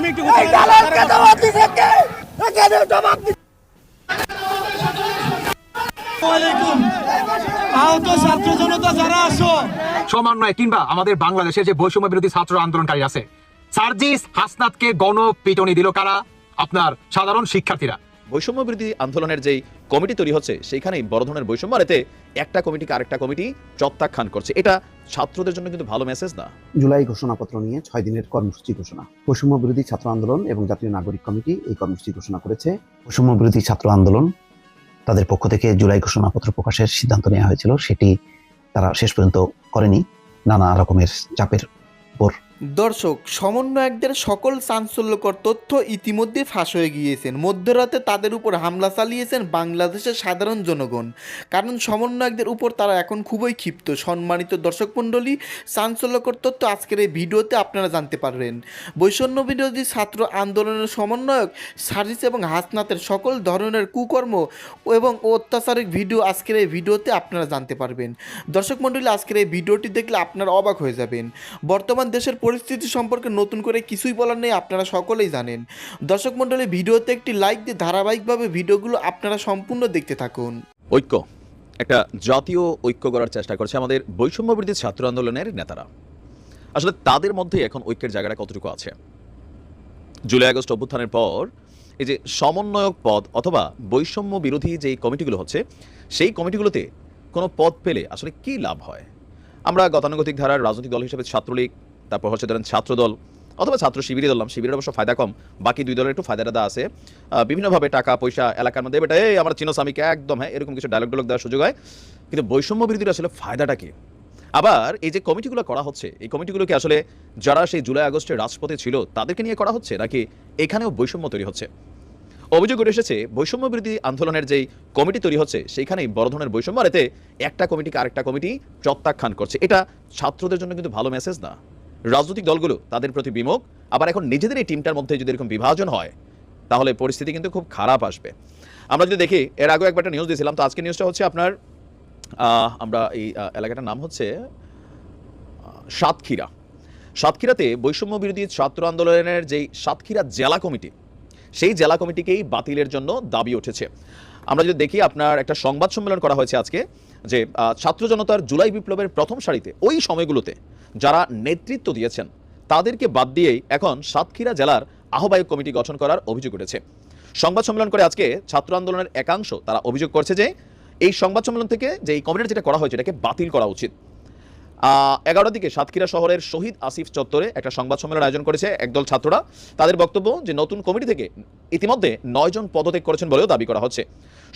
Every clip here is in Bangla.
আমি একটু এই দালালকে জবাব দিছে কে? এখানে জবাব দিছে। আলাইকুম আহত ছাত্র জনতা যারা আসো সমন্বয় কিংবা আমাদের বাংলাদেশে যে বৈষম্য বিরোধী ছাত্র আন্দোলনকারী আছে সার্জিস হাসনাতকে গণপিটনি দিল কারা? আপনার সাধারণ শিক্ষার্থীরা। বৈষম্য বিরোধী আন্দোলনের যেই কমিটি তৈরি হচ্ছে, সেইখানেই বড় ধরনের বৈষম্য। এতে একটা কমিটিকে আরেকটা কমিটি প্রত্যাখ্যান করছে। এটা ছাত্রদের জন্য কিন্তু ভালো মেসেজ না? জুলাই ঘোষণাপত্র নিয়ে ছয় দিনের কর্মসূচি ঘোষণা। বৈষম্য বিরোধী ছাত্র আন্দোলন এবং জাতীয় নাগরিক কমিটি এই কর্মসূচি ঘোষণা করেছে। বৈষম্য বিরোধী ছাত্র আন্দোলন তাদের পক্ষ থেকে জুলাই ঘোষণাপত্র প্রকাশের সিদ্ধান্ত নেওয়া হয়েছিল। সেটি তারা শেষ পর্যন্ত করেনি। নানা রকমের চাপের উপর দর্শক, সমন্বয়কদের সকল চাঞ্চল্যকর তথ্য ইতিমধ্যে ফাঁস হয়ে গিয়েছেন। মধ্যরাতে তাদের উপর হামলা চালিয়েছেন বাংলাদেশের সাধারণ জনগণ। কারণ সমন্বয়কদের উপর তারা এখন খুবই ক্ষিপ্ত। সম্মানিত দর্শক মণ্ডলী, চাঞ্চল্যকর তথ্য আজকের এই ভিডিওতে আপনারা জানতে পারবেন। বৈষম্য বিরোধী ছাত্র আন্দোলনের সমন্বয়ক সার্জিস এবং হাসনাতের সকল ধরনের কুকর্ম এবং অত্যাচারিক ভিডিও আজকের এই ভিডিওতে আপনারা জানতে পারবেন। দর্শক মণ্ডলী, আজকের এই ভিডিওটি দেখলে আপনারা অবাক হয়ে যাবেন। বর্তমান দেশের পরিস্থিতি সম্পর্কে নতুন করে কিছুই বলার নেই, আপনারা সকলেই জানেন। দর্শক মণ্ডলী, ভিডিওতে একটি লাইক দিয়ে ধারাবাহিকভাবে ভিডিওগুলো আপনারা সম্পূর্ণ দেখতে থাকুন। ঐক্য। একটা জাতীয় ঐক্য করার চেষ্টা করছে আমাদের বৈষম্য বিরোধী ছাত্র আন্দোলনের নেতারা। আসলে তাদের মধ্যে এখন ঐক্যের জায়গাটা কতটুকু আছে? জুলাই আগস্ট অভ্যুত্থানের পর এই যে সমন্বয়ক পদ অথবা বৈষম্য বিরোধী যে কমিটিগুলো হচ্ছে, সেই কমিটিগুলোতে কোনো পদ পেলে আসলে কি লাভ হয়? আমরা গতানুগতিক ধারার রাজনৈতিক দল হিসেবে ছাত্রলীগ তারপর হচ্ছে ধরেন ছাত্রদল অথবা ছাত্র শিবিরে দলাম শিবিরের অবশ্য ফায়দা কম, বাকি দুই দলের একটু ফায়দা টাদা আছে। বিভিন্নভাবে টাকা, পয়সা, এলাকার মধ্যে বেটা এই আমার চিনো স্বামীকে একদম হ্যাঁ এরকম কিছু ডায়লগ ডায়লগ দেওয়ার সুযোগ হয়। কিন্তু বৈষম্য বিরোধীর আসলে ফায়দাটা কি? আবার এই যে কমিটিগুলো করা হচ্ছে, এই কমিটিগুলোকে আসলে যারা সেই জুলাই আগস্টে রাজপথে ছিল, তাদেরকে নিয়ে করা হচ্ছে, নাকি এখানেও বৈষম্য তৈরি হচ্ছে? অভিযোগ উঠে এসেছে, বৈষম্য বিরোধী আন্দোলনের যেই কমিটি তৈরি হচ্ছে, সেইখানেই বড় ধরনের বৈষম্য, আর এতে একটা কমিটিকে আরেকটা কমিটি প্রত্যাখ্যান করছে। এটা ছাত্রদের জন্য কিন্তু ভালো মেসেজ না। রাজনৈতিক দলগুলো তাদের প্রতি বিমুখ। আবার এখন নিজেদের এই টিমটার মধ্যে যদি এরকম বিভাজন হয়, তাহলে পরিস্থিতি কিন্তু খুব খারাপ আসবে। আমরা যদি দেখি, এর আগেও একবার একটা নিউজ দিয়েছিলাম, তো আজকে নিউজটা হচ্ছে আপনার আমরা এই এলাকাটার নাম হচ্ছে সাতক্ষীরা। সাতক্ষীরাতে বৈষম্য বিরোধী ছাত্র আন্দোলনের যেই সাতক্ষীরা জেলা কমিটি, সেই জেলা কমিটিকেই বাতিলের জন্য দাবি উঠেছে। আমরা যদি দেখি, আপনার একটা সংবাদ সম্মেলন করা হয়েছে আজকে, যে ছাত্র জনতার জুলাই বিপ্লবের প্রথম সারিতে, ওই সময়গুলোতে যারা নেতৃত্ব দিয়েছেন, তাদেরকে বাদ দিয়েই এখন সাতক্ষীরা জেলার আহ্বায়ক কমিটি গঠন করার অভিযোগ উঠেছে। সংবাদ সম্মেলন করে আজকে ছাত্র আন্দোলনের একাংশ তারা অভিযোগ করছে যে, এই সংবাদ সম্মেলন থেকে যে এই কমিটি যেটা করা হয়েছে, এটাকে বাতিল করা উচিত। এগারোটার দিকে সাতক্ষীরা শহরের শহীদ আসিফ চত্বরে একটা সংবাদ সম্মেলন আয়োজন করেছে একদল ছাত্ররা। তাদের বক্তব্য যে, নতুন কমিটি থেকে ইতিমধ্যে নয় জন পদত্যাগ করেছেন বলেও দাবি করা হচ্ছে।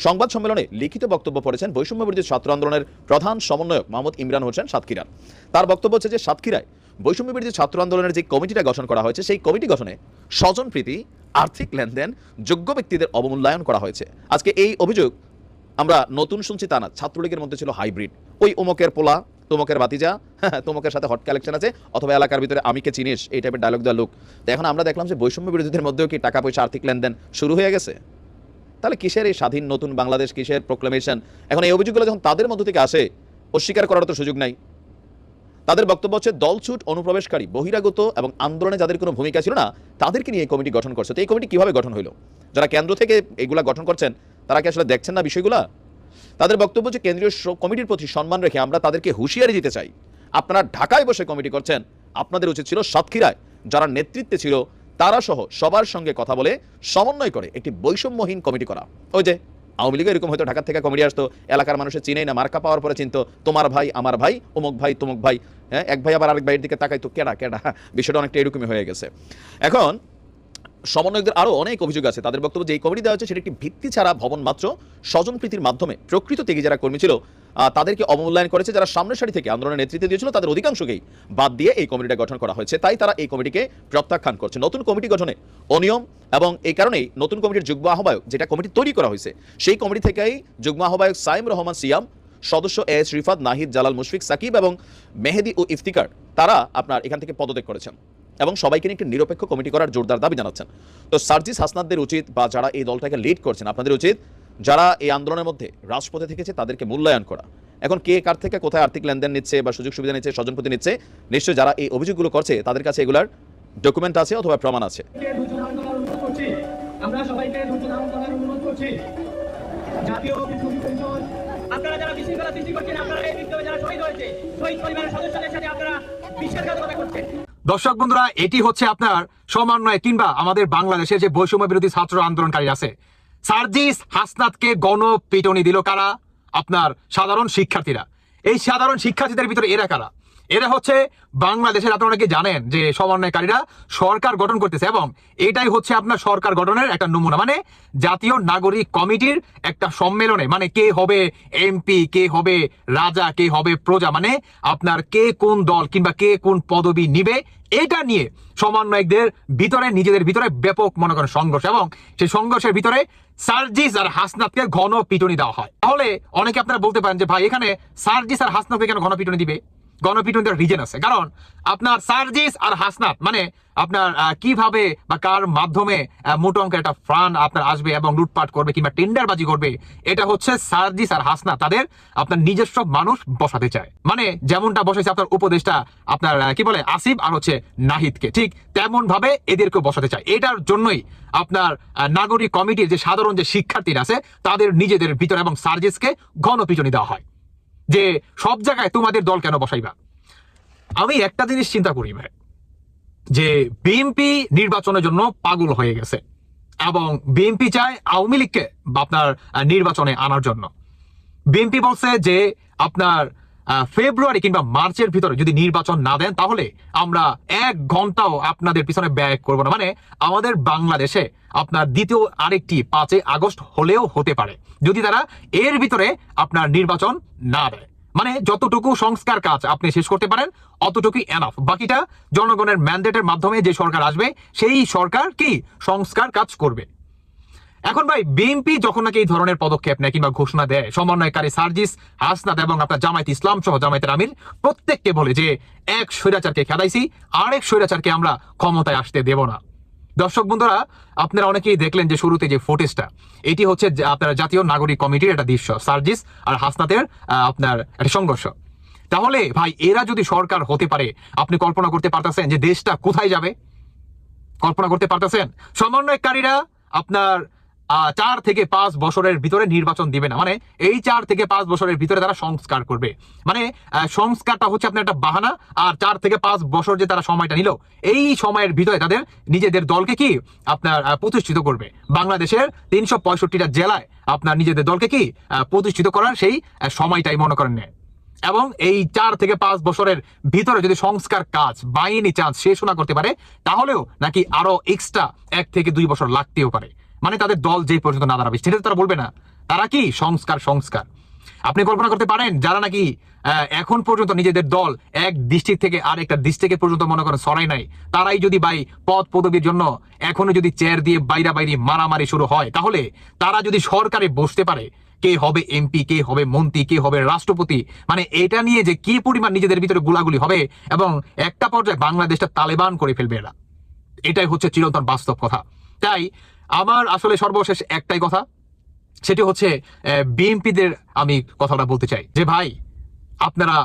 সংবাদ সম্মেলনে লিখিত বক্তব্য পড়েছেন বৈষম্য বিরোধী ছাত্র আন্দোলনের প্রধান সমন্বয়ক মোহাম্মদ ইমরান হোসেন সাতক্ষীরার তার বক্তব্য হচ্ছে যে সাতক্ষীরায় বৈষম্য বিরোধী ছাত্র আন্দোলনের যে কমিটিটা গঠন করা হয়েছে, সেই কমিটি গঠনে স্বজন প্রীতি, আর্থিক লেনদেন, যোগ্য ব্যক্তিদের অবমূল্যায়ন করা হয়েছে। আজকে এই অভিযোগ আমরা নতুন শুনছি তা না, ছাত্রলীগের মধ্যে ছিল হাইব্রিড। ওই অমুকের পোলা, তোমকের বাতিজা তোমাকের সাথে হট কালেকশন আছে, অথবা এলাকার ভিতরে আমিকে চিনিস, এই টাইপের ডায়লগ দেওয়া লোক। তো এখন আমরা দেখলাম যে বৈষম্য বিরোধীদের মধ্যেও কি টাকা পয়সা, আর্থিক লেনদেন শুরু হয়ে গেছে? তাহলে কিসের এই স্বাধীন নতুন বাংলাদেশ, কিসের প্রোক্লেমেশন এখন এই অভিযোগগুলো যখন তাদের মধ্য থেকে আসে, অস্বীকার করার তো সুযোগ নাই। তাদের বক্তব্য হচ্ছে, দলছুট, অনুপ্রবেশকারী, বহিরাগত এবং আন্দোলনে যাদের কোনো ভূমিকা ছিল না, তাদেরকে নিয়ে এই কমিটি গঠন করছে। তো এই কমিটি কীভাবে গঠন হলো যারা কেন্দ্র থেকে এগুলা গঠন করছেন, তারা কি আসলে দেখছেন না বিষয়গুলা? তাদের বক্তব্য যে কেন্দ্রীয় কমিটির প্রতি সম্মান রেখে আমরা তাদেরকে হুঁশিয়ারি দিতে চাই। আপনারা ঢাকায় বসে কমিটি করছেন, আপনাদের উচিত ছিল সাতক্ষীরায়, যারা নেতৃত্বে ছিল তারা সহ সবার সঙ্গে কথা বলে সমন্বয় করে একটি বৈষম্যহীন কমিটি করা। ওই যে, আওয়ামী লীগ এরকম হয়তো ঢাকা থেকে কমিটি আসতো, এলাকার মানুষের চিনেই না, মার্কা পাওয়ার পরে চিনতো, তোমার ভাই, আমার ভাই, অমুক ভাই, তমুক ভাই হ্যাঁ এক ভাই আবার আরেক ভাইয়ের দিকে তাকাইতো, কেডা কেডা, বিষয়টা অনেকটা এরকমই হয়ে গেছে। এখন সমন্বয়কদের আরও অনেক অভিযোগ আছে, তাদের বক্তব্য যে এই কমিটি দেওয়া হচ্ছে সেটা একটি ভিত্তি ছাড়া ভবন মাত্র স্বজনপ্রীতির মাধ্যমে প্রকৃত থেকে যারা কর্মী ছিল তাদেরকে অবমূল্যায়ন করেছে যারা সামনের সারি থেকে আন্দোলনের নেতৃত্ব দিয়েছিল, তাদের অধিকাংশকেই বাদ দিয়ে এই কমিটিটা গঠন করা হয়েছে। তাই তারা এই কমিটিকে প্রত্যাখ্যান করছে। নতুন কমিটি গঠনে অনিয়ম এবং এই কারণেই নতুন কমিটির যুগ্ম আহ্বায়ক যেটা কমিটি তৈরি করা হয়েছে, সেই কমিটি থেকেই যুগ্ম আহ্বায়ক সাইম রহমান সিয়াম, সদস্য এ এস রিফাত নাহিদ, জালাল মুশফিক সাকিব এবং মেহেদি ও ইফতিকার, তারা আপনার এখান থেকে পদত্যাগ করেছেন এবং সবাইকে নিয়ে একটি নিরপেক্ষ কমিটি করার জোরদার দাবি জানাচ্ছেন। তো সার্জিস হাসনাদদের উচিত বা যারা এই দলটাকে লিড করছেন, আপনাদের উচিত যারা এই আন্দোলনের মধ্যে রাজপথে থেকেছে তাদেরকে মূল্যায়ন করা। এখন কে কার থেকে কোথায় আর্থিক লেনদেন নিচ্ছে বা সুযোগ সুবিধা নিচ্ছে স্বজনপ্রতি নিচ্ছে নিশ্চয়ই যারা এই অভিযোগগুলো করছে তাদের কাছে এগুলার ডকুমেন্ট আছে অথবা প্রমাণ আছে। ধৈর্য ধারণ করার অনুরোধ করছি? আমরা সবাইকে করার অনুরোধ করছি। জাতীয় আপনারা যারা বিশৃঙ্খলা সৃষ্টি করছেন আপনারা এই বিপ্লবে যারা শহীদ হয়েছে শহীদ পরিবারের সদস্যদের সাথে আপনারা বিশ্বাসঘাতকতা করছেন। দর্শক বন্ধুরা এটি হচ্ছে আপনার সমন্বয় কিংবা আমাদের বাংলাদেশের যে বৈষম্য বিরোধী ছাত্র আন্দোলনকারী আছে। সার্জিস হাসনাতকে গণপিটনি দিল কারা? আপনার সাধারণ শিক্ষার্থীরা। এই সাধারণ শিক্ষার্থীদের ভিতরে এরা কারা? এরা হচ্ছে বাংলাদেশের, আপনারা কি জানেন যে সমন্বয়কারীরা সরকার গঠন করতেছে এবং এটাই হচ্ছে আপনার সরকার গঠনের একটা নমুনা। মানে জাতীয় নাগরিক কমিটির একটা সম্মেলনে মানে কে হবে এমপি, কে হবে রাজা, কে হবে প্রজা মানে আপনার কে কোন দল কিংবা কে কোন পদবি নিবে এটা নিয়ে সমন্বয়কদের ভিতরে, নিজেদের ভিতরে ব্যাপক মনে করেন সংঘর্ষ এবং সেই সংঘর্ষের ভিতরে সার্জিস আর হাসনাতকে ঘন পিটুনি দেওয়া হয়। তাহলে অনেকে আপনারা বলতে পারেন যে, ভাই, এখানে সার্জিস আর হাসনাতকে কেন ঘন পিটুনি দিবে? গণপিটুনির রিজন আছে। কারণ আপনার সার্জিস আর হাসনাত মানে আপনার কীভাবে বা কার মাধ্যমে মোটো অঙ্কের একটা ফান্ড আপনার আসবে এবং লুটপাট করবে কিংবা টেন্ডারবাজি করবে, এটা হচ্ছে সার্জিস আর হাসনাত। তাদের আপনার নিজস্ব মানুষ বসাতে চায়। মানে যেমনটা বসেছে আপনার উপদেশটা আপনার কি বলে, আসিফ আর হচ্ছে নাহিদকে। ঠিক তেমন ভাবে এদেরকে বসাতে চায়। এটার জন্যই আপনার নাগরিক কমিটির যে সাধারণ যে শিক্ষার্থীরা আছে, তাদের নিজেদের ভিতরে এবং সার্জিসকে গণপিটুনি দেওয়া হয়। যে সব জায়গায় তোমাদের দল কেন বসাইবা? আমি একটা জিনিস চিন্তা করি ভাই, যে বিএনপি নির্বাচনের জন্য পাগল হয়ে গেছে এবং বিএনপি চায় আওয়ামী লীগকে আপনার নির্বাচনে আনার জন্য। বিএনপি বলছে যে আপনার ফেব্রুয়ারি কিংবা মার্চের ভিতরে যদি নির্বাচন না দেন, তাহলে আমরা এক ঘন্টাও আপনাদের পিছনে ব্যয় করব না। মানে আমাদের বাংলাদেশে আপনার দ্বিতীয় আরেকটি পাঁচই আগস্ট হলেও হতে পারে, যদি তারা এর ভিতরে আপনার নির্বাচন না দেয়। মানে যতটুকু সংস্কার কাজ আপনি শেষ করতে পারেন, অতটুকুই এনাফ বাকিটা জনগণের ম্যান্ডেটের মাধ্যমে যে সরকার আসবে, সেই সরকার কি সংস্কার কাজ করবে? এখন ভাই, বিএনপি যখন নাকি এই ধরনের পদক্ষেপ নেয় কিংবা ঘোষণা দেয়, সমন্বয়কারী সার্জিস হাসনাত এবং আপনার জামায়াত ইসলাম সহ জামায়াতের আমির, প্রত্যেককে বলে যে এক স্বৈরাচারকে খেদাইছি, আরেক স্বৈরাচারকে আমরা ক্ষমতায় আসতে দেব না। দর্শক বন্ধুরা, আপনারা অনেকেই দেখলেন যে শুরুতে যে ফুটেজটা এটি হচ্ছে আপনার জাতীয় নাগরিক কমিটির একটা দৃশ্য, সার্জিস আর হাসনাতের আপনার একটা সংঘর্ষ। তাহলে ভাই, এরা যদি সরকার হতে পারে, আপনি কল্পনা করতে পারতেছেন যে দেশটা কোথায় যাবে? কল্পনা করতে পারতেছেন? সমন্বয়কারীরা আপনার চার থেকে পাঁচ বছরের ভিতরে নির্বাচন দিবে না। মানে এই চার থেকে পাঁচ বছরের ভিতরে তারা সংস্কার করবে। মানে সংস্কারটা হচ্ছে আপনার একটা বাহানা, আর চার থেকে পাঁচ বছর যে তারা সময়টা নিল, এই সময়ের ভিতরে তাদের নিজেদের দলকে কি আপনার প্রতিষ্ঠিত করবে। বাংলাদেশের তিনশো পঁয়ষট্টিটা জেলায় আপনার নিজেদের দলকে কি প্রতিষ্ঠিত করার সেই সময়টাই মনে করেন নেয় এবং এই চার থেকে পাঁচ বছরের ভিতরে যদি সংস্কার কাজ বাইনি চান্স শেষ না করতে পারে, তাহলেও নাকি আরও এক্সট্রা এক থেকে দুই বছর লাগতেও পারে। মানে তাদের দল যে পর্যন্ত না দাঁড়াবে, সেটা তারা বলবে না। তারা কি? সংস্কার সংস্কার। আপনি কল্পনা করতে পারেন, যারা নাকি এখন পর্যন্ত নিজেদের দল এক ডিস্ট্রিক্ট থেকে আর একটা ডিস্ট্রিক্টের পর্যন্ত মনে করেন সরাই নাই, তারাই যদি ভাই পদ পদবীর জন্য এখনও যদি চেয়ার দিয়ে বাইরা বাইরে মারামারি শুরু হয়, তাহলে তারা যদি সরকারে বসতে পারে, কে হবে এমপি কে হবে মন্ত্রী, কে হবে রাষ্ট্রপতি মানে এটা নিয়ে যে কি পরিমাণ নিজেদের ভিতরে গুলাগুলি হবে এবং একটা পর্যায়ে বাংলাদেশটা তালেবান করে ফেলবে এরা, এটাই হচ্ছে চিরন্তন বাস্তব কথা। তাই আমার আসলে সর্বশেষ একটাই কথা, সেটি হচ্ছে বিএনপিদের আমি কথাটা বলতে চাই যে, ভাই, আপনারা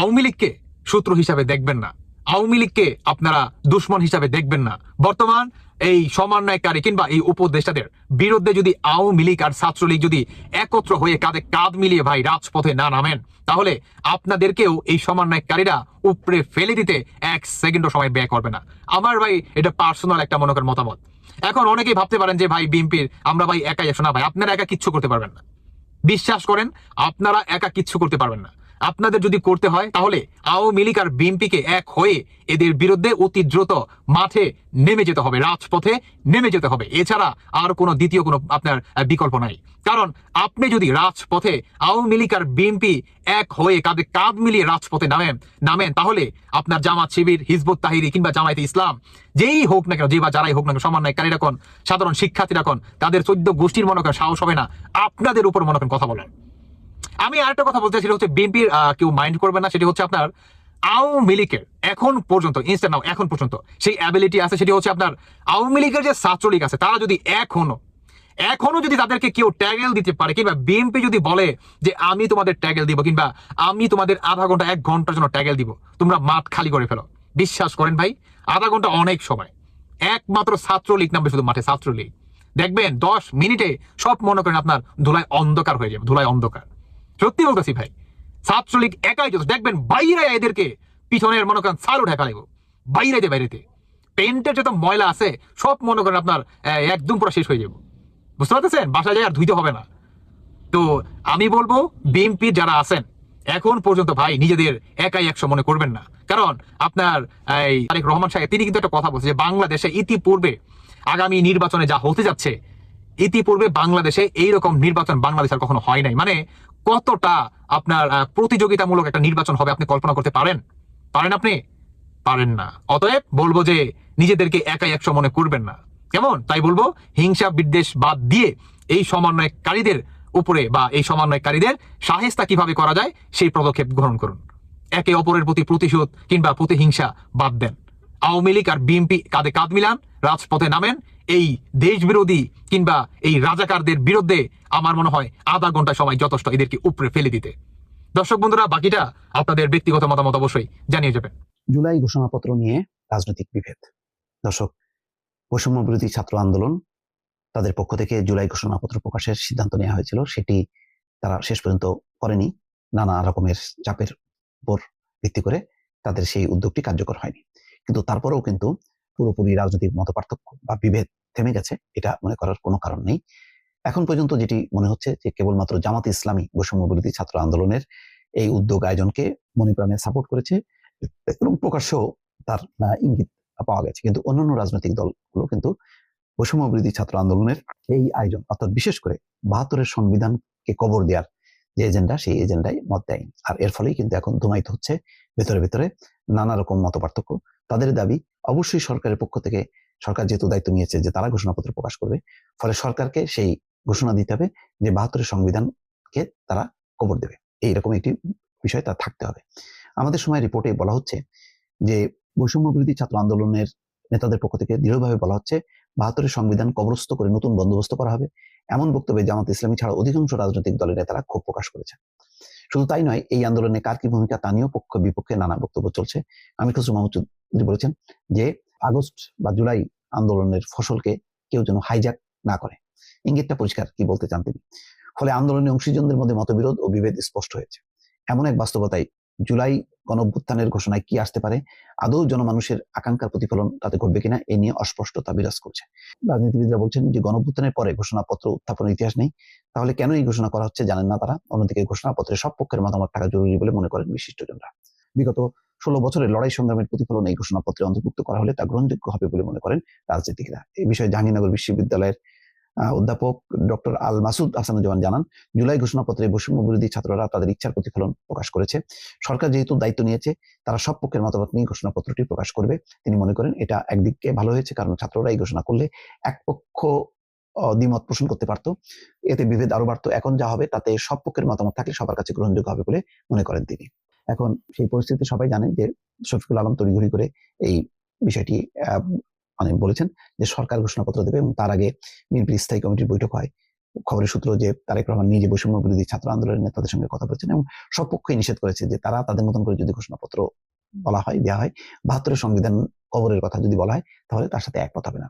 আওয়ামী লীগকে সূত্র হিসাবে দেখবেন না। আওয়ামী লীগকে আপনারা দুশ্মন হিসাবে দেখবেন না। বর্তমান এই সমন্বয়কারী কিংবা এই উপদেষ্টাদের বিরুদ্ধে যদি আওয়ামী লীগ আর ছাত্রলীগ যদি একত্র হয়ে কাঁধে কাঁধ মিলিয়ে, ভাই, রাজপথে না নামেন, তাহলে আপনাদেরকেও এই সমন্বয়কারীরা উপরে ফেলে দিতে এক সেকেন্ডও সময় ব্যয় করবে না। আমার, ভাই, এটা পার্সোনাল একটা মনে মতামত। এখন অনেকেই ভাবতে পারেন যে, ভাই, বিএনপির, আমরা ভাই একাই আসো না, ভাই, আপনারা একা কিচ্ছু করতে পারবেন না। বিশ্বাস করেন, আপনারা একা কিচ্ছু করতে পারবেন না। আপনাদের যদি করতে হয়, তাহলে আওয়ামী লীগ আর বিএনপিকে এক হয়ে এদের বিরুদ্ধে অতি দ্রুত মাঠে নেমে যেতে হবে, রাজপথে নেমে যেতে হবে। এছাড়া আর কোনো দ্বিতীয় কোনো আপনার বিকল্প নাই। কারণ আপনি যদি রাজপথে আওয়ামী লীগ আর বিএনপি এক হয়ে কাঁধে কাঁধ মিলিয়ে রাজপথে নামেন নামেন, তাহলে আপনার জামাত শিবির, হিজবুত তাহিরি কিংবা জামায়াতে ইসলাম, যেই হোক না কেন, যে বা যারাই হোক না কেন সমন্বয়কারীরা কোন, সাধারণ শিক্ষার্থীরা কোন, তাদের চোদ্দ গোষ্ঠীর মনে করেন সাহস হবে না। আপনাদের উপর মনে করেন কথা বলেন। আমি আরেকটা কথা বলতে সেটা হচ্ছে বিএনপির কেউ মাইন্ড করবে না, সেটি হচ্ছে আপনার আওয়ামী লীগের, এখন পর্যন্ত ইনস্ট্যান্ট নাও এখন পর্যন্ত, সেই অ্যাবিলিটি আছে, সেটি হচ্ছে আপনার আওয়ামী লীগের যে ছাত্রলীগ আছে, তারা যদি এখনও এখনও যদি তাদেরকে কেউ ট্যাগেল দিতে পারে, কিংবা বিএনপি যদি বলে যে আমি তোমাদের ট্যাগেল দিব, কিংবা আমি তোমাদের আধা ঘণ্টা, এক ঘণ্টার জন্য ট্যাগেল দিব, তোমরা মাঠ খালি করে ফেলো। বিশ্বাস করেন ভাই, আধা ঘণ্টা অনেক সময়। একমাত্র ছাত্রলীগ নামবে শুধু মাঠে, ছাত্রলীগ। দেখবেন দশ মিনিটে সব মনে করেন আপনার ধুলায় অন্ধকার হয়ে যাবে, ধুলায় অন্ধকার। সত্যি বলতেছি ভাই, ছাত্রলীগ একাই যত, দেখবেন বাইরে এদেরকে পিছনের মনে করেন উঠে ফেলাইব বাইরে যে বাইরেতে। পেন্টের যত ময়লা আছে, সব মনে করেন আপনার একদম পুরো শেষ হয়ে যাবে। বুঝতে পারতেছেন? বাসায় যায় আর ধুইতে হবে না। তো আমি বলব, বিএনপি যারা আছেন, এখন পর্যন্ত ভাই নিজেদের একাই একশো মনে করবেন না। কারণ আপনার, এই তারেক রহমান সাহেব, তিনি কিন্তু একটা কথা বলছে যে বাংলাদেশে ইতিপূর্বে আগামী নির্বাচনে যা হতে যাচ্ছে, ইতিপূর্বে বাংলাদেশে এইরকম নির্বাচন বাংলাদেশ আর কখনো হয় নাই। মানে কতটা আপনার প্রতিযোগিতামূলক একটা নির্বাচন হবে আপনি কল্পনা করতে পারেন? পারেন আপনি? পারেন না। অতএব বলব যে নিজেদেরকে একাই একশো মনে করবেন না। কেমন? তাই বলব, হিংসা, বিদ্বেষ বাদ দিয়ে এই সমন্বয়কারীদের উপরে বা এই সমন্বয়কারীদের সাহেস্তা কীভাবে করা যায়, সেই পদক্ষেপ গ্রহণ করুন। একে অপরের প্রতি প্রতিশোধ কিংবা প্রতিহিংসা বাদ দেন। আওয়ামী লীগ আর বিএনপি কাঁধে কাঁধ মিলান, রাজপথে নামেন এই দেশ বিরোধী কিংবা এই রাজাকারদের বিরুদ্ধে আমার মনে হয় আধা ঘণ্টা সময় যথেষ্ট এদেরকে উপরে ফেলে দিতে। দর্শক বন্ধুরা, বাকিটা আপনাদের ব্যক্তিগত মতামত অবশ্যই জানিয়ে যাবেন। জুলাই ঘোষণাপত্র নিয়ে রাজনৈতিক বিভেদ। দর্শক, বৈষম্য বিরোধী ছাত্র আন্দোলন তাদের পক্ষ থেকে জুলাই ঘোষণাপত্র প্রকাশের সিদ্ধান্ত নেওয়া হয়েছিল। সেটি তারা শেষ পর্যন্ত করেনি। নানা রকমের চাপের উপর ভিত্তি করে তাদের সেই উদ্যোগটি কার্যকর হয়নি। কিন্তু তারপরেও কিন্তু পুরোপুরি রাজনৈতিক মত পার্থক্য বা বিভেদ থেমে গেছে, এটা মনে করার কোনো কারণ নেই। এখন পর্যন্ত যেটি মনে হচ্ছে যে কেবলমাত্র জামাত ইসলামী বৈষম্য বিরোধী ছাত্র আন্দোলনের এই উদ্যোগ আয়োজনকে মনে প্রাণে সাপোর্ট করেছে এবং প্রকাশ্যেও তার ইঙ্গিত পাওয়া গেছে। কিন্তু অন্যান্য রাজনৈতিক দলগুলো কিন্তু বৈষম্য বিরোধী ছাত্র আন্দোলনের এই আয়োজন, অর্থাৎ বিশেষ করে বাহাত্তরের সংবিধানকে কবর দেওয়ার যে এজেন্ডা, সেই এজেন্ডায় মত দেয় আর এর ফলেই কিন্তু এখন ধুমায়িত হচ্ছে ভেতরে ভেতরে নানা রকম মত তাদের দাবি, অবশ্যই সরকারের পক্ষ থেকে সরকার যেহেতু দায়িত্ব নিয়েছে যে তারা ঘোষণাপত্র প্রকাশ করবে, ফলে সরকারকে সেই ঘোষণা দিতে হবে যে বাহাত্তরের সংবিধানকে তারা কবর দেবে। এইরকম একটি বিষয় তার থাকতে হবে। আমাদের সময় রিপোর্টে বলা হচ্ছে যে বৈষম্য বিরোধী ছাত্র আন্দোলনের নেতাদের পক্ষ থেকে দৃঢ়ভাবে বলা হচ্ছে বাহাত্তরের সংবিধান কবরস্থ করে নতুন বন্দোবস্ত করা হবে। এমন বক্তব্যে জামাত ইসলামী ছাড়া অধিকাংশ রাজনৈতিক দলের নেতারা ক্ষোভ প্রকাশ করেছে। শুধু তাই নয়, এই আন্দোলনে কার কি ভূমিকা তা নিয়েও পক্ষ বিপক্ষে নানা বক্তব্য চলছে। আমি খসরু মাহমুদ বলেছেন যে আগস্ট বা জুলাই আন্দোলনের ফসলকে কেউ যেন হাইজ্যাক না করে। ইঙ্গিতটা পরিষ্কার, কি বলতে চান তিনি? ফলে আন্দোলনের অংশীজনদের মধ্যে মতবিরোধ ও বিভেদ স্পষ্ট হয়েছে। এমন এক বাস্তবতায় জুলাই গণঅভ্যুত্থানের ঘোষণায় কি আসতে পারে? আদৌ জনমানুষের আকাঙ্ক্ষার প্রতিফলন তাতে ঘটবে কিনা, এ নিয়ে অস্পষ্টতা বিরাজ করছে। রাজনীতিবিদরা বলছেন যে গণঅভ্যুত্থানের পরে ঘোষণাপত্র উত্থাপনের ইতিহাস নেই। তাহলে কেন এই ঘোষণা করা হচ্ছে জানেন না তারা? অন্যদিকে ঘোষণাপত্রে সব পক্ষের মতামত থাকা জরুরি বলে মনে করেন বিশিষ্টজনরা। বিগত ষোলো বছরের লড়াই সংগ্রামের প্রতিফলন এই ঘোষণাপত্রে অন্তর্ভুক্ত করা হলে তা গ্রহণযোগ্য হবে বলে মনে করেন রাজনীতিকরা। এই বিষয়ে জাহাঙ্গীরনগর বিশ্ববিদ্যালয়ের অধ্যাপক ডক্টর আল মাসুদ হাসানুজ্জামান জানান, জুলাই ঘোষণাপত্রে বৈষম্য বিরোধী ছাত্ররা তাদের ইচ্ছার প্রতিফলন প্রকাশ করেছে। সরকার যেহেতু দায়িত্ব নিয়েছে, তারা সব পক্ষের মতামত নিয়ে ঘোষণাপত্রটি প্রকাশ করবে। তিনি মনে করেন এটা একদিকে ভালো হয়েছে, কারণ ছাত্ররা এই ঘোষণা করলে এক পক্ষ দ্বিমত পোষণ করতে পারতো। এতে বিভেদ আরও বাড়তো। এখন যা হবে তাতে সব পক্ষের মতামত থাকলে সবার কাছে গ্রহণযোগ্য হবে বলে মনে করেন তিনি। এখন সেই পরিস্থিতিতে সবাই জানেন যে শফিকুল আলম তড়িঘড়ি করে এই বিষয়টি মানে বলেছেন যে সরকার ঘোষণাপত্র দেবে এবং তার আগে বিএনপির স্থায়ী কমিটির বৈঠক হয়। খবরের সূত্র যে তারেক রহমান নিজে বৈষম্য বিরোধী ছাত্র আন্দোলনের নেতাদের সঙ্গে কথা বলেছেন এবং সব পক্ষই নিষেধ করেছে যে তারা তাদের মতন করে যদি ঘোষণাপত্র বলা হয় দেওয়া হয় বাহাত্তরের সংবিধান কবরের কথা যদি বলা হয়, তাহলে তার সাথে একমত হবে না।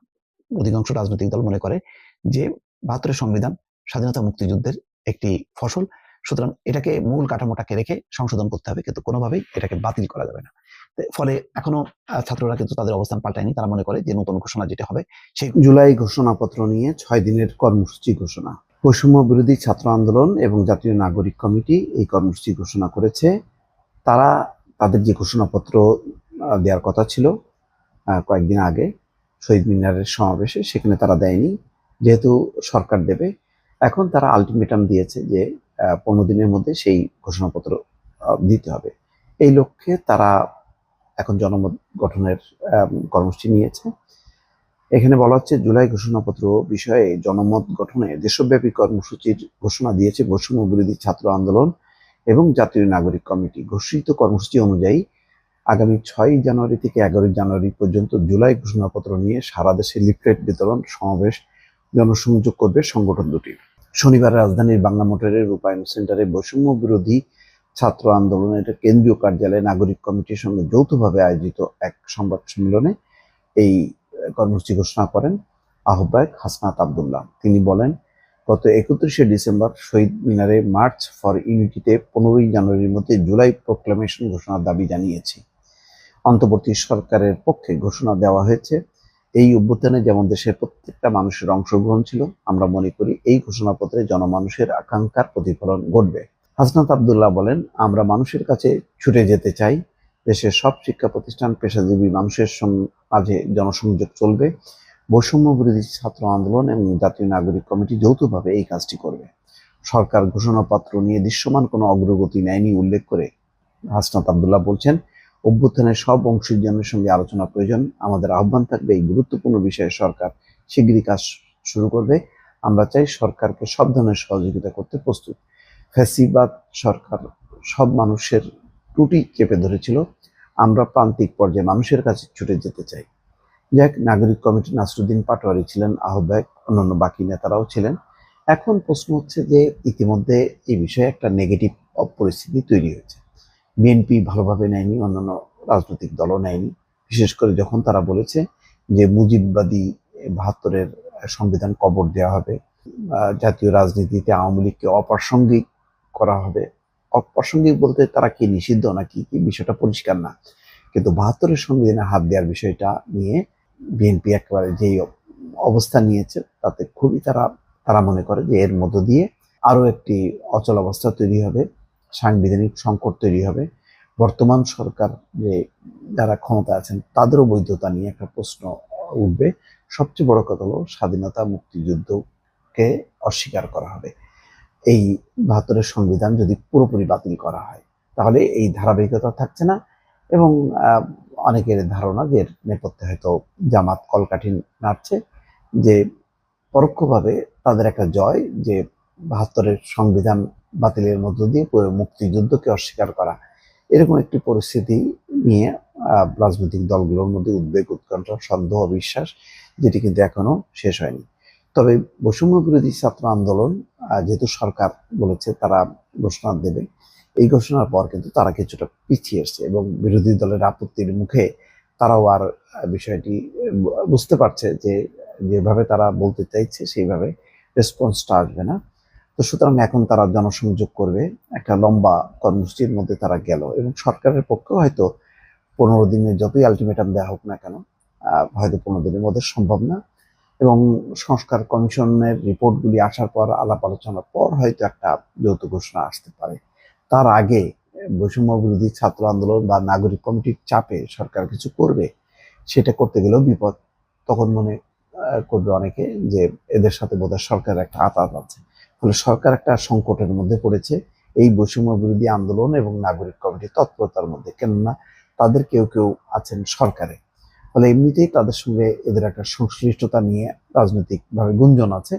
অধিকাংশ রাজনৈতিক দল মনে করে যে বাহাত্তরের সংবিধান স্বাধীনতা মুক্তিযুদ্ধের একটি ফসল সুতরাং এটাকে মূল কাঠামোটাকে রেখে সংশোধন করতে হবে, কিন্তু কোনোভাবেই এটাকে বাতিল করা যাবে না। ফলে এখনও ছাত্ররা কিন্তু তাদের অবস্থান পাল্টায়নি। তারা মনে করে যে নতুন ঘোষণা যেটা হবে সেই জুলাই ঘোষণাপত্র নিয়ে ছয় দিনের কর্মসূচি ঘোষণা। বৈষম্য বিরোধী ছাত্র আন্দোলন এবং জাতীয় নাগরিক কমিটি এই কর্মসূচি ঘোষণা করেছে। তারা তাদের যে ঘোষণাপত্র দেওয়ার কথা ছিল কয়েকদিন আগে শহীদ মিনারের সমাবেশে, সেখানে তারা দেয়নি। যেহেতু সরকার দেবে, এখন তারা আলটিমেটাম দিয়েছে যে পনেরো দিনের মধ্যে সেই ঘোষণাপত্র দিতে হবে। এই লক্ষ্যে তারা এখন জনমত গঠনের কর্মসূচি নিয়েছে। এখানে বলা হচ্ছে, জুলাই ঘোষণাপত্র বিষয়ে জনমত গঠনে দেশব্যাপী কর্মসূচির ঘোষণা দিয়েছে বৈষম্য বিরোধী ছাত্র আন্দোলন এবং জাতীয় নাগরিক কমিটি। ঘোষিত কর্মসূচি অনুযায়ী আগামী ছয় জানুয়ারি থেকে এগারোই জানুয়ারি পর্যন্ত জুলাই ঘোষণাপত্র নিয়ে সারা দেশে লিফলেট বিতরণ, সমাবেশ, জনসংযোগ করবে সংগঠন দুটি। শনিবার রাজধানীর বাংলা মোটরের রূপায়ণ সেন্টারে বৈষম্য বিরোধী ছাত্র আন্দোলনের কেন্দ্রীয় কার্যালয়ে নাগরিক কমিটির সঙ্গে যৌথভাবে আয়োজিত এক সংবাদ সম্মেলনে এই কর্মসূচি ঘোষণা করেন আহ্বায়ক হাসনাত আবদুল্লাহ। তিনি বলেন, গত একত্রিশে ডিসেম্বর শহীদ মিনারে মার্চ ফর ইউনিটিতে পনেরোই জানুয়ারির মধ্যে জুলাই প্রোক্লামেশন ঘোষণার দাবি জানিয়েছি। অন্তর্বর্তী সরকারের পক্ষে ঘোষণা দেওয়া হয়েছে এই অভ্যুত্থানে যেমন দেশের প্রত্যেকটা মানুষের অংশগ্রহণ ছিল, আমরা মনে করি এই ঘোষণাপত্রে জনমানুষের আকাঙ্ক্ষার প্রতিফলন ঘটবে। হাসনাত আবদুল্লাহ বলেন, আমরা মানুষের কাছে ছুটে যেতে চাই। দেশের সব শিক্ষা প্রতিষ্ঠান পেশাজীবী মানুষের মাঝে জনসংযোগ চলবে। বৈষম্য বিরোধী ছাত্র আন্দোলন এবং জাতীয় নাগরিক কমিটি যৌথভাবে এই কাজটি করবে। সরকার ঘোষণাপত্র নিয়ে দৃশ্যমান কোনো অগ্রগতি নেয়নি, উল্লেখ করে হাসনাত আবদুল্লাহ বলছেন অভ্যুত্থানের সব অংশীজনের সঙ্গে আলোচনা প্রয়োজন। আমাদের আহ্বান থাকবে এই গুরুত্বপূর্ণ বিষয়ে সরকার শিগগিরই কাজ শুরু করবে। আমরা চাই সরকারকে সব ধরনের সহযোগিতা করতে প্রস্তুত। ফ্যাসিবাদ সরকার সব মানুষের ত্রুটি চেপে ধরেছিল। আমরা প্রান্তিক পর্যায়ে মানুষের কাছে ছুটে যেতে চাই। যাক, নাগরিক কমিটি নাসরুদ্দিন পাটোয়ারি ছিলেন, আহ্বায়ক, অন্যান্য বাকি নেতারাও ছিলেন। এখন প্রশ্ন হচ্ছে যে ইতিমধ্যে এই বিষয়ে একটা নেগেটিভ পরিস্থিতি তৈরি হয়েছে। বিএনপি ভালোভাবে নেয়নি, অন্যান্য রাজনৈতিক দলও নেয়নি। বিশেষ করে যখন তারা বলেছে যে মুজিববাদী বাহাত্তরের সংবিধান কবর দেওয়া হবে জাতীয় রাজনীতিতে আওয়ামী লীগকে অপ্রাসঙ্গিক করা হবে। অপ্রাসঙ্গিক বলতে তারা কি নিষিদ্ধ নাকি কি বিষয়টা পরিষ্কার না। কিন্তু বাহাত্তরের সংবিধানে হাত দেওয়ার বিষয়টা নিয়ে বিএনপি একেবারে যেই অবস্থা নিয়েছে, তাতে খুবই তারা তারা মনে করে যে এর মধ্য দিয়ে আরও একটি অচল অবস্থা তৈরি হবে। সাংবিধানিক সংকট তৈরি হবে। বর্তমান সরকার যে যারা ক্ষমতা আছেন, তাদেরও বৈধতা নিয়ে একটা প্রশ্ন উঠবে। সবচেয়ে বড় কথা হলো স্বাধীনতা মুক্তিযুদ্ধকে অস্বীকার করা হবে। এই বাহাত্তরের সংবিধান যদি পুরোপুরি বাতিল করা হয়, তাহলে এই ধারাবাহিকতা থাকছে না এবং অনেকের ধারণা যে নেপথ্যে হয়তো জামাত কলকাঠি নাড়ছে যে পরোক্ষভাবে তাদের একটা জয় যে বাহাত্তরের সংবিধান বাতিলের মধ্য দিয়ে পুরো মুক্তিযুদ্ধকে অস্বীকার করা। এরকম একটি পরিস্থিতি নিয়ে রাজনৈতিক দলগুলোর মধ্যে উদ্বেগ, উৎকণ্ঠা, সন্দেহ, বিশ্বাস, যেটি কিন্তু এখনও শেষ হয়নি। তবে বৈষম্য বিরোধী ছাত্র আন্দোলন যেহেতু সরকার বলেছে তারা ঘোষণা দেবে, এই ঘোষণার পর কিন্তু তারা কিছুটা পিছিয়ে এসছে এবং বিরোধী দলের আপত্তির মুখে তারাও আর বিষয়টি বুঝতে পারছে যে যেভাবে তারা বলতে চাইছে সেইভাবে রেসপন্সটা আসবে না। তো সুতরাং এখন তারা জনসংযোগ করবে, একটা লম্বা কর্মসূচির মধ্যে তারা গেল এবং সরকারের পক্ষেও হয়তো পনেরো দিনের যতই আলটিমেটাম দেওয়া হোক না কেন হয়তো পনেরো দিনের মধ্যে সম্ভব না। এবং সংস্কার কমিশনের রিপোর্টগুলি আসার পর আলাপ আলোচনার পর হয়তো একটা যৌথ ঘোষণা আসতে পারে। তার আগে বৈষম্য বিরোধী ছাত্র আন্দোলন বা নাগরিক কমিটির চাপে সরকার কিছু করবে, সেটা করতে গেলেও বিপদ। তখন মনে করবে অনেকে যে এদের সাথে বোধহয় সরকারের একটা আতাত আছে। ফলে সরকার একটা সংকটের মধ্যে পড়েছে। এই বৈষম্য বিরোধী আন্দোলন এবং নাগরিক কমিটির তৎপরতার মধ্যে। কেননা তাদের কেউ কেউ আছেন সরকারে। ফলে এমনিতেই তাদের সঙ্গে এদের একটা সংশ্লিষ্টতা নিয়ে রাজনৈতিকভাবে গুঞ্জন আছে।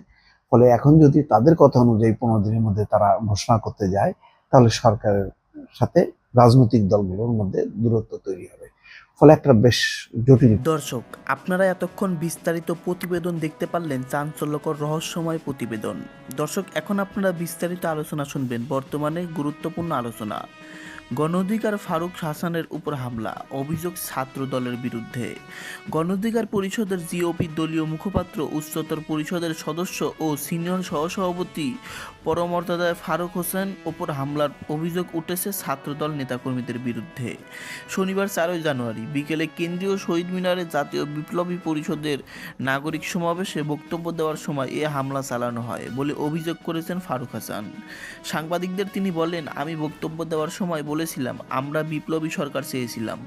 ফলে এখন যদি তাদের কথা অনুযায়ী পনেরো দিনের মধ্যে তারা ঘোষণা করতে যায়, তাহলে সরকারের সাথে রাজনৈতিক দলগুলোর মধ্যে দূরত্ব তৈরি হবে। ফলে একটা বেশ জটিল দর্শক, আপনারা এতক্ষণ বিস্তারিত প্রতিবেদন দেখতে পারলেন চাঞ্চল্যকর রহস্যময় প্রতিবেদন। দর্শক, এখন আপনারা বিস্তারিত আলোচনা শুনবেন বর্তমানে গুরুত্বপূর্ণ আলোচনা। গণ অধিকার ফারুক হাসানের উপর হামলা, অভিযোগ ছাত্র দলের বিরুদ্ধে। গণ অধিকার পরিষদের জিওপি দলীয় মুখপাত্র, উচ্চতর পরিষদের সদস্য ও সিনিয়র সহসভাপতি পরমর্যাদায় ফারুক হোসেন ওপর হামলার অভিযোগ উঠেছে ছাত্রদল নেতাকর্মীদের বিরুদ্ধে। শনিবার চারই জানুয়ারি বিকেলে কেন্দ্রীয় শহীদ মিনারে জাতীয় বিপ্লবী পরিষদের নাগরিক সমাবেশে বক্তব্য দেওয়ার সময় এ হামলা চালানো হয় বলে অভিযোগ করেছেন ফারুক হাসান। সাংবাদিকদের তিনি বলেন, আমি বক্তব্য দেওয়ার সময় বলেছিলাম, আমরা বিপ্লবী সরকার চেয়েছিলাম।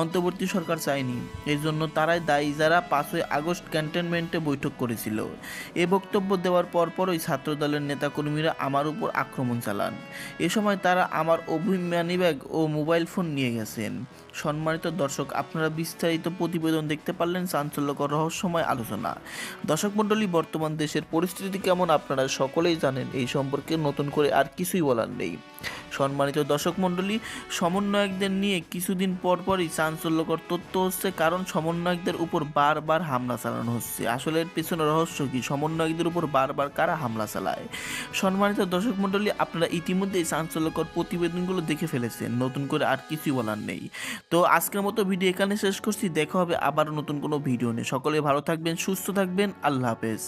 অন্তর্বর্তী সরকার চায়নি। এই জন্য তারাই দায়ী যারা পাঁচই আগস্ট ক্যান্টনমেন্টে বৈঠক করেছিল। এ বক্তব্য দেওয়ার পরপরই ছাত্রদলের নেতাকর্মীরা আমার উপর আক্রমণ চালান। এ সময় তারা আমার অভিমানী ব্যাগ ও মোবাইল ফোন নিয়ে গেছেন। সম্মানিত দর্শক, আপনারা বিস্তারিত প্রতিবেদন দেখতে পারলেন চাঞ্চল্যকর রহস্যময় আলোচনা। দর্শক মণ্ডলী, বর্তমান দেশের পরিস্থিতি কেমন আপনারা সকলেই জানেন, এই সম্পর্কে নতুন করে আর কিছুই বলার নেই। সম্মানিত দর্শক মণ্ডলী, সমন্বয়কদের নিয়ে কিছুদিন পর পরই চাঞ্চল্যকর তথ্য হচ্ছে, কারণ সমন্বয়কদের উপর বারবার হামলা চালানো হচ্ছে। আসলে এর পেছনে রহস্য কি? সমন্বয়কদের উপর বারবার কারা হামলা চালায়? সম্মানিত দর্শক মণ্ডলী, আপনারা ইতিমধ্যেই চাঞ্চল্যকর প্রতিবেদনগুলো দেখে ফেলেছেন। নতুন করে আর কিছুই বলার নেই। তো আজকের মতো ভিডিও এখানে শেষ করছি। দেখা হবে আবার নতুন কোনো ভিডিও নিয়ে। সকলে ভালো থাকবেন, সুস্থ থাকবেন। আল্লাহ হাফেজ।